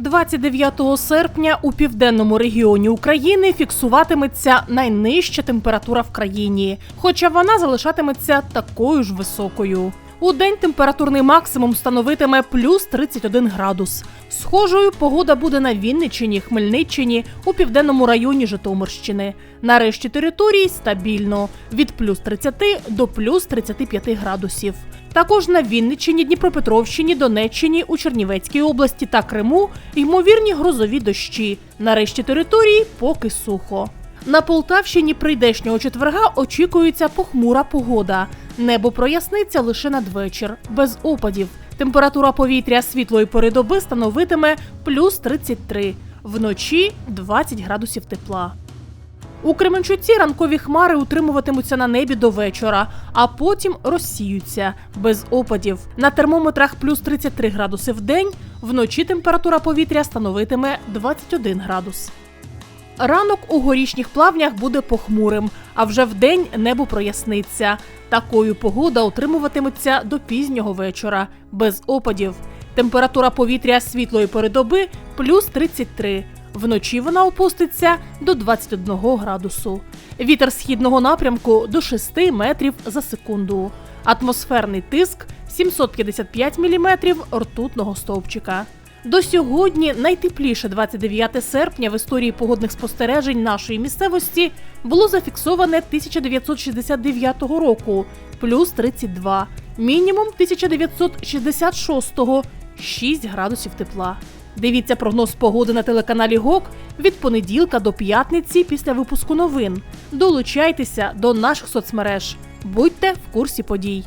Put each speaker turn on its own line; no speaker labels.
29 серпня у південному регіоні України фіксуватиметься найнижча температура в країні, хоча вона залишатиметься такою ж високою. У день температурний максимум становитиме плюс 31 градус. Схожою погода буде на Вінниччині, Хмельниччині, у південному районі Житомирщини. На решті території стабільно від плюс 30 до плюс 35 градусів. Також на Вінниччині, Дніпропетровщині, Донеччині, у Чернівецькій області та Криму ймовірні грозові дощі. На решті території поки сухо. На Полтавщині прийдешнього четверга очікується похмура погода. Небо проясниться лише надвечір, без опадів. Температура повітря світлої пори доби становитиме плюс 33, вночі 20 градусів тепла. У Кременчуці ранкові хмари утримуватимуться на небі до вечора, а потім розсіються без опадів. На термометрах плюс 33 градуси в день, вночі температура повітря становитиме 21 градус. Ранок у горішніх плавнях буде похмурим, а вже вдень небо проясниться. Такою погода утримуватиметься до пізнього вечора, без опадів. Температура повітря світлої пори доби плюс 33. Вночі вона опуститься до 21 градусу. Вітер східного напрямку до 6 метрів за секунду. Атмосферний тиск 755 міліметрів ртутного стовпчика. До сьогодні найтепліше 29 серпня в історії погодних спостережень нашої місцевості було зафіксоване 1969 року плюс 32, мінімум 1966 6 градусів тепла. Дивіться прогноз погоди на телеканалі ГОК від понеділка до п'ятниці після випуску новин. Долучайтеся до наших соцмереж. Будьте в курсі подій.